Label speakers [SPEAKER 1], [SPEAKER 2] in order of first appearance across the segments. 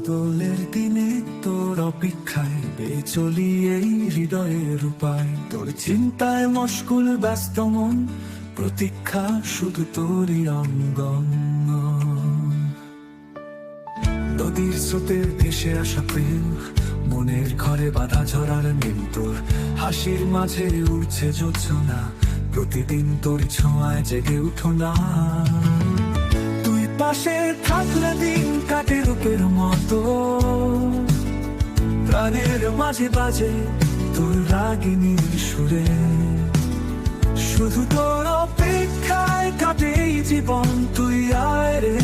[SPEAKER 1] বাদলের দিনে তোর অপেক্ষায় পেয়ে চলি এই হৃদয়ের উপায়। তোর চিন্তায় মশকুল ব্যস্ত মন, প্রতীক্ষা শুধু তোরই নদীর স্রোতে ভেসে আসা প্রেম, মনের ঘরে বাধা ঝরার মৃত্যুর তোর হাসির মাঝে উঠছে যোচনা, প্রতিদিন তোর ছোঁয়ায় জেগে উঠো না। পাশে থাকলে দিন কাটে রূপের মতো। প্রাণের মাঝে বাজে তোর সুরে। শুধু তোর অপেক্ষায় কাটে জীবন তুই আয় রে।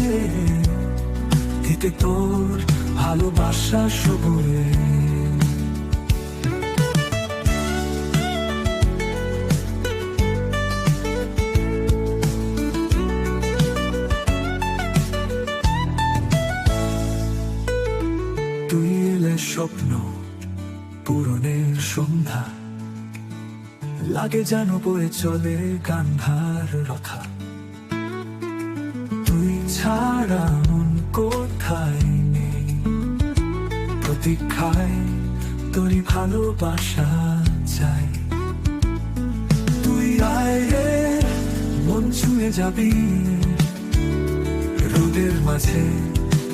[SPEAKER 1] দিতে তোর ভালোবাসা সবুরে। তুই স্বপ্ন পূরণের সন্ধ্যা। লাগে যেন বয়ে চলে গান্ধার রথা। তুই ছাড়া মন কোথায় নেই? প্রতীক্ষায় তোরই ভালোবাসা চাই। তুই আয় মন ছুঁয়ে যাবি। রোদের মাঝে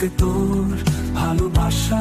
[SPEAKER 1] দিতে তোর ভালোবাসা